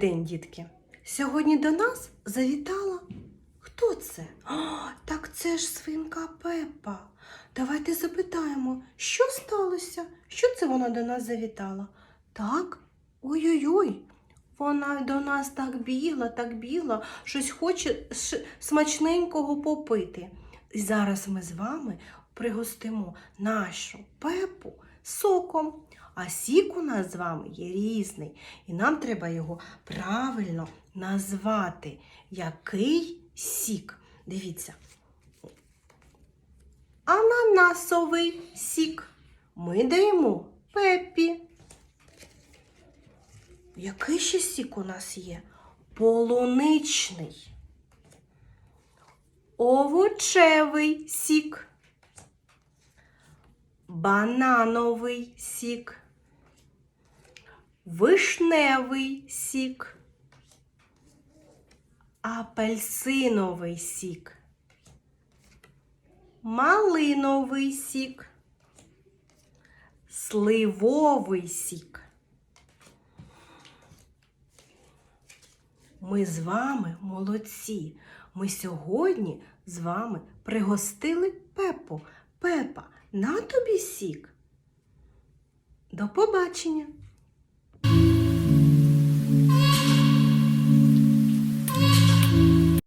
день, дітки! Сьогодні до нас завітала. Хто це? О, так це ж свинка Пепа. Давайте запитаємо, що сталося? Що це вона до нас завітала? Так, ой-ой-ой. Вона до нас так бігла, так бігла, щось хоче смачненького попити. І зараз ми з вами пригостимо нашу пепу соком. А сік у нас з вами є різний, і нам треба його правильно назвати. Який сік? Дивіться. Ананасовий сік. Ми даємо пепі. Який ще сік у нас є? Полуничний. Овочевий сік. Банановий сік. Вишневий сік. Апельсиновий сік. Малиновий сік. Сливовий сік. Ми з вами молодці. Ми сьогодні з вами пригостили Пепу. Пепа, на тобі сік. До побачення!